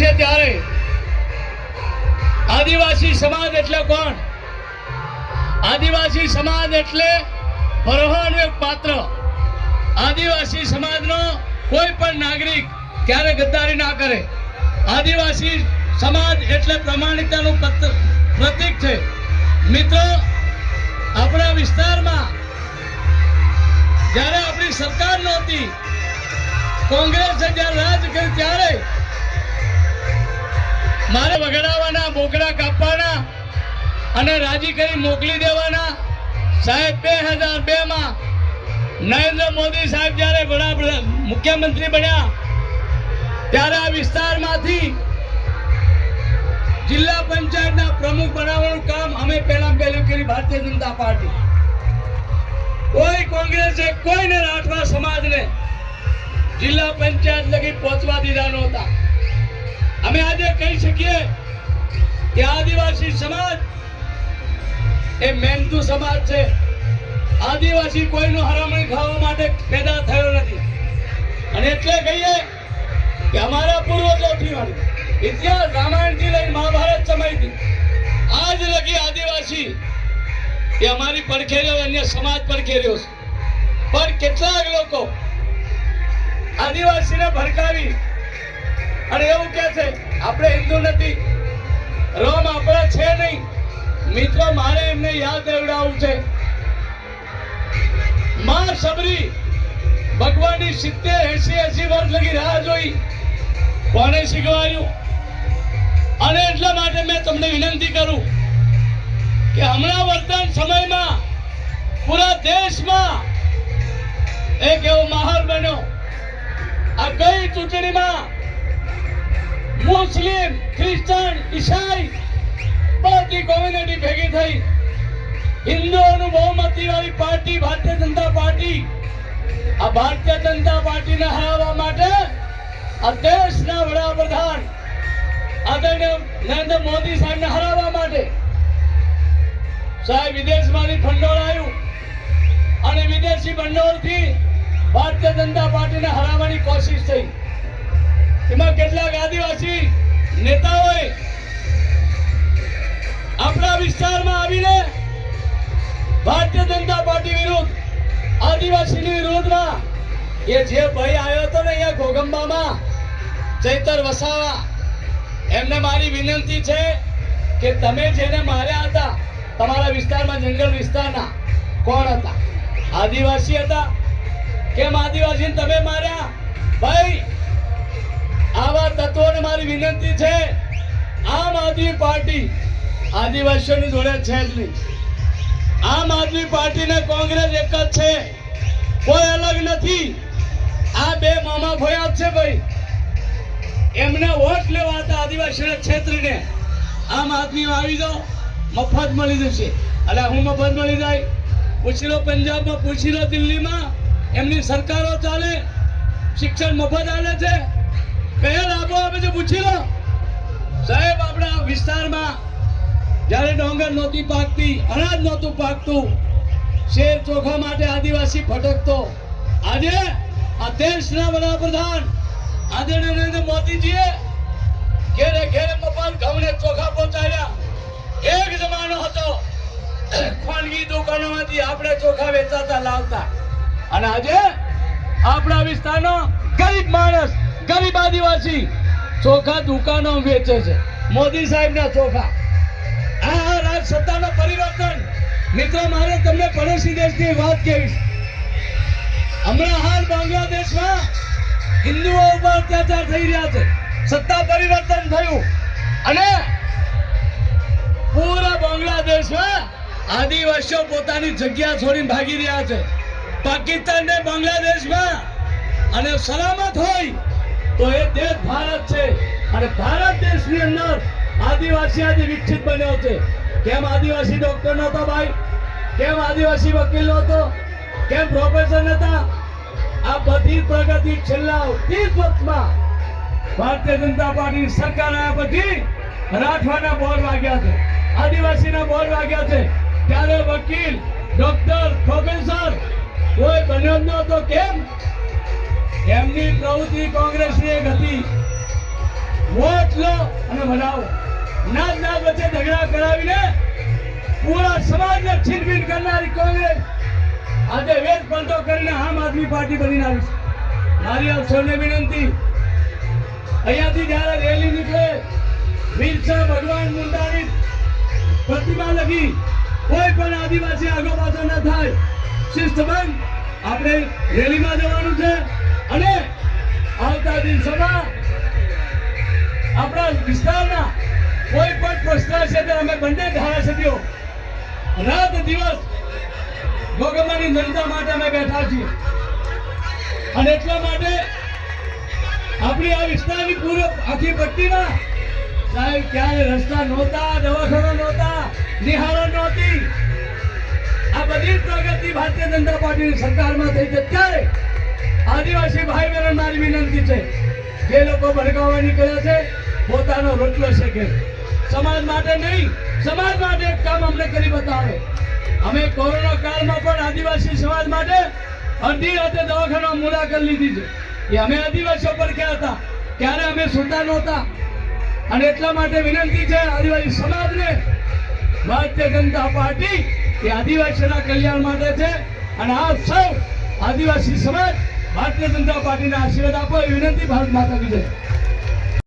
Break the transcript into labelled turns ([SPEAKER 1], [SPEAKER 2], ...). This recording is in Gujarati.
[SPEAKER 1] છે ત્યારે? આદિવાસી સમાજ એટલે કોણ? આદિવાસી સમાજ એટલે ભરવાનું એક પાત્ર. આદિવાસી સમાજનો કોઈ પણ નાગરિક ક્યારે ગદ્દારી ના કરે. આદિવાસી સમાજ એટલે પ્રમાણિકતાનું પ્રતીક છે. મિત્રો, આપણા વિસ્તારમાં જ્યારે આપણી સરકાર નહોતી, કોંગ્રેસે જ્યારે રાજ કર્યું ત્યારે મારે વગડાવવાના બોકડા કાપવાના અને રાજી કરી મોકલી દેવાના. સાહેબ, બે હજાર બે માં નરેન્દ્ર મોદી સાહેબ જ્યારે વડાપ્રધાન, મુખ્યમંત્રી બન્યા, ત્યારે આ વિસ્તારમાંથી જિલ્લા પંચાયતના પ્રમુખ બનાવવાનું કામ અમે પહેલા પહેલું કર્યું, ભારતીય જનતા પાર્ટી. કોઈ કોંગ્રેસે કોઈને રાઠવા સમાજને જિલ્લા પંચાયત લગી પહોંચવા દીધા નહોતા. અમે આજે કહી શકીએ કે આદિવાસી સમાજ એ મહેનતુ સમાજ છે. આદિવાસી કોઈનું હરામણી ખાવા માટે પેદા થયો નથી. અને એટલે કહીએ કે અમારા પૂર્વજોથી વાળી ઇતિહાસ રામાયણથી લઈને મહાભારત સમયથી આજ લગી આદિવાસી એ અમારી પડખેર્યો અન્ય સમાજ પડખેર્યો છે. પણ કેટલાક લોકો આદિવાસીને ભડકાવી અને એવું કે છે, આપણે હિન્દુ નથી. રોમ આપણા છે નહીં. મિત્રો, મારે એમને યાદ દેવડાવવું છે. માં સબરી, ભગવાનની સિત્તેર એસી એસી વર્ષ લગી રાહ જોઈ. કોને શીખવાડ્યું? અને એટલા માટે મેં તમને વિનંતી કરું કે હમણાં વર્તમાન સમયમાં પૂરા દેશમાં એક એવો માહોલ બન્યો. આ કઈ ચૂંટણીમાં મુસ્લિમ ક્રિશ્ચન ઈસાઈ બધી કોમ્યુનિટી ભેગી થઈ. હિન્દુઓનું બહુમતી વાળી પાર્ટી, ભારતીય જનતા પાર્ટી. આ ભારતીય જનતા પાર્ટીને હરાવવા માટે આ દેશના વડાપ્રધાન આદરણીય નરેન્દ્ર મોદી સાહેબને હરાવવા માટે સાહેબ વિદેશમાંથી ભંડોળ આવ્યું અને વિદેશી ભંડોળથી ભારતીય જનતા પાર્ટીને હરાવવાની કોશિશ થઈ. એમાં કેટલાક આદિવાસી નેતાઓએ આપણા વિસ્તારમાં આવીને ભારતીય જનતા પાર્ટી વિરુદ્ધ આદિવાસીની વિરોધમાં એ જે ભાઈ આવ્યો હતો ને અહીંયા ઘોગંબામાં, ચૈતર વસાવા, એમને મારી વિનંતી છે કે તમે જેને માર્યા હતા, તમારા વિસ્તારમાં, જંગલ વિસ્તારના કોણ હતા? આદિવાસી હતા? કેમ આદિવાસીને તમે માર્યા? ભાઈ આવા તત્વોને મારી વિનંતી છે. આમ આદમી પાર્ટી આદિવાસીઓની જોડે છે જ નહીં. આમ આદમી પાર્ટી ને કોંગ્રેસ એક જ છે. કોઈ અલગ નથી. આ બે મામા ભોયા છે ભાઈ. એમને વોટ લેવા હતા આદિવાસીઓને ક્ષેત્રને. આમ આદમી આવી જાઓ, મફત મળી જશે. એટલે હું મફત મળી જાય? પૂછી લો પંજાબમાં, પૂછી લો દિલ્હીમાં. એમની સરકારો ચાલે, શિક્ષણ મફત આલે છે. લાભો આપે છે પૂછી લો. સાહેબ, આપણા વિસ્તારમાં જ્યારે ડોંગર નહોતી પાકતી, અનાજ નહોતું પાકતું, શેર ચોખા માટે આદિવાસી ભટકતો. આજે આ દેશના વડાપ્રધાન આદરણીય નરેન્દ્ર મોદીજીએ ઘેરે ઘેરે મફત ઘઉંને ચોખા પહોંચાડ્યા. એક જમાનો હતો, ખાનગી દુકાનોમાંથી આપણે ચોખા વેચાતા લાવતા. અને આજે આપણા વિસ્તારનો ગરીબ માણસ ગરીબ આદિવાસી ચોખા દુકાનો વેચે છે. મોદી સાહેબના ચોખા. આ હા રાજ સત્તાનો પરિવર્તન. મિત્રો, મારે તમને પડોશી દેશની વાત કહીશ હમણાં હાલ બાંગ્લાદેશમાં હિન્દુઓ ઉપર અત્યાચાર થઈ રહ્યા છે. સત્તા પરિવર્તન થયું. અને પૂરા બાંગ્લાદેશમાં આદિવાસીઓ પોતાની જગ્યા છોડીને ભાગી રહ્યા છે. પાકિસ્તાન ને બાંગ્લાદેશમાં અને સલામત હોય તો એ દેશ ભારત છે. અને ભારત દેશની અંદર આદિવાસી આજે વિકસિત બન્યો છે. કેમ આદિવાસી ડોક્ટર નહોતો ભાઈ? કેમ આદિવાસી વકીલ નહોતો? કેમ પ્રોફેસર નહોતા? આ બધી પ્રગતિ છેલ્લા ત્રીસ વર્ષમાં ભારતીય જનતા પાર્ટી સરકાર આવ્યા પછી રાઠવાના બોર વાગ્યા છે. આદિવાસીના બોર વાગ્યા છે. ત્યારે વકીલ ડોક્ટર પ્રોફેસર કોઈ બન્યો જ નહોતો. કેમ? એમની પ્રવૃત્તિ કોંગ્રેસની એક હતી. વોટ લો અને બનાવો નાત નાત વચ્ચે ઝઘડા કરાવીને પૂરા સમાજને છીનભીન કરનારી કોંગ્રેસ આજે વેદ પલટો કરીને આમ આદમી પાર્ટી બની આવી છે. મારી આપ સૌને વિનંતી, અહીંયાથી જ્યારે રેલી નીકળે, વીરસા ભગવાન મુંડાની પ્રતિમા લગી કોઈ પણ આદિવાસી આગો પાછો ન થાય, શિસ્તબંધ આપણે રેલીમાં જવાનું છે. અને આવતા દિવસોમાં આપણા વિસ્તારના કોઈ પણ પ્રશ્ન છે તો અમે બંને ધારાસભ્યો રાત દિવસ ભગવાનની જનતા માટે અમે બેઠા છીએ. અને એટલા માટે આપણી આ વિસ્તારની પૂર્વ આખી પટ્ટીમાં સાહેબ ક્યારે રસ્તા નહોતા, દવાખાના નહોતા, નિહાળો નહોતી. આ બધી પ્રગતિ ભારતીય જનતા પાર્ટીની સરકારમાં થઈ છે. ત્યારે આદિવાસી ભાઈ બહેન મારી વિનંતી છે, જે લોકો ભડકાવવા નીકળ્યા છે, પોતાનો રોટલો શેકે. સમાજ માટે નહીં, સમાજ માટે એક કામ અમને કરી બતાવે. અમે કોરોના કાળમાં પણ આદિવાસી સમાજ માટે અડધી રાતે દવાખાના મુલાકાત લીધી છે. એ અમે આદિવાસીઓ પર ક્યાં હતા, ત્યારે અમે સુતા નહોતા. અને એટલા માટે વિનંતી છે, આદિવાસી સમાજને, ભારતીય જનતા પાર્ટી એ આદિવાસીના કલ્યાણ માટે છે. અને આ સૌ આદિવાસી સમાજ ભારતીય જનતા પાર્ટીને આશીર્વાદ આપો વિનંતી ભારત માતા વિજય